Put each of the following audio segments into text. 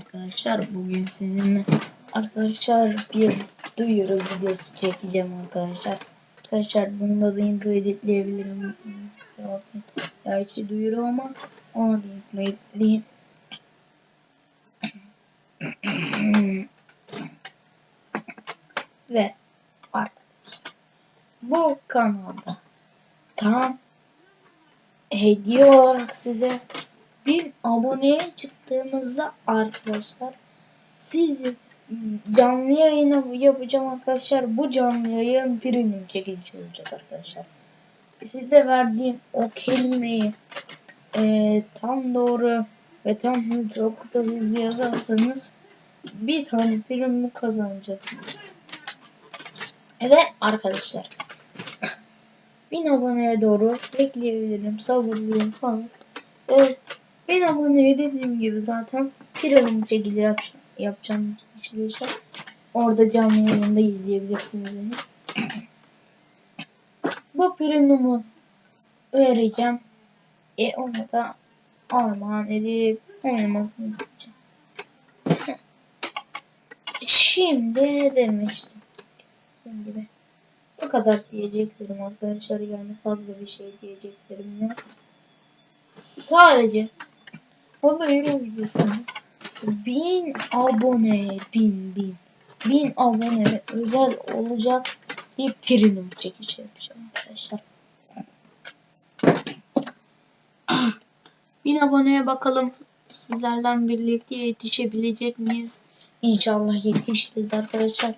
Arkadaşlar. Bugün sizinle arkadaşlar bir duyuru videosu çekeceğim arkadaşlar. Arkadaşlar bunu da intro editleyebilirim. Gerçi duyuru ama onu da intro editleyeyim. Ve arkadaşlar bu kanalda tam hediye olarak size bir aboneye çıktığımızda arkadaşlar sizi canlı yayına yapacağım arkadaşlar. Bu canlı yayın premium çekilişi olacak arkadaşlar. Size verdiğim o kelimeyi e, tam doğru ve tam hızlı yazarsanız bir tane premium kazanacaksınız. Ve arkadaşlar bin aboneye doğru bekleyebilirim. Sabırlıyım falan. Evet. Ben aboneye dediğim gibi zaten premium şekilde yap yapacağım kişiler. Orada canlı yayında izleyebilirsiniz beni. Bu premiumu vereceğim. E onu da armağan edip oynamasını isteyeceğim. Şimdi demiştim. Dediğim gibi. Bu kadar diyeceklerim arkadaşlar. Yani fazla bir şey diyeceklerim yok. Sadece böyle videosunu bin abone bin bin bin abone özel olacak bir premium çekişi yapacağım arkadaşlar. bin aboneye bakalım sizlerden birlikte yetişebilecek miyiz? İnşallah yetişiriz arkadaşlar.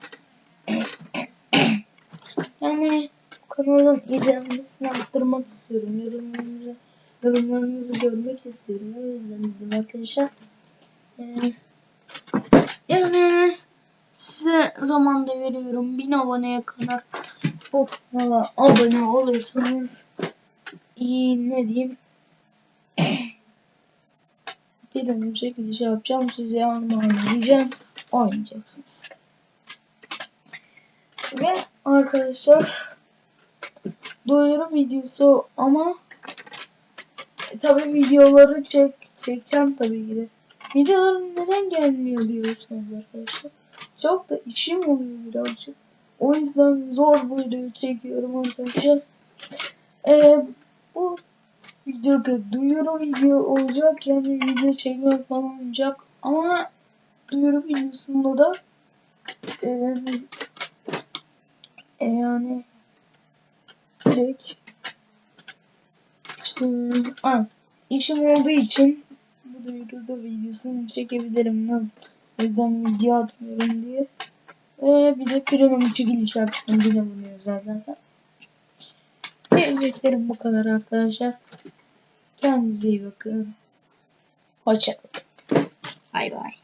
yani kanalın izlenmesini arttırmak istiyorum. Yorumlarınızı yorumlarınızı görmek istiyorum. O yüzden dedim arkadaşlar. Ee, yani size zamanda veriyorum. 1000 aboneye kadar kanala abone olursanız iyi ne diyeyim bir önce çekiliş yapacağım. Size armağanlayacağım. Oynayacaksınız. Ve arkadaşlar duyuru videosu ama tabii videoları çek çekeceğim tabii ki de. Videolarım neden gelmiyor diyorsunuz arkadaşlar. Çok da işim oluyor birazcık. O yüzden zor bu videoyu çekiyorum arkadaşlar. Ee, bu videoda duyuru video olacak yani video çekmek falan olacak ama duyuru videosunda da e, e, yani direkt işte ah, işim olduğu için bu duyuruda videosunu çekebilirim. Nasıl neden video atmıyorum diye. Ee, bir de premium çekiliş yaptım. Bir bunu özel zaten. Diyeceklerim bu kadar arkadaşlar. Kendinize iyi bakın. Hoşçakalın bay bay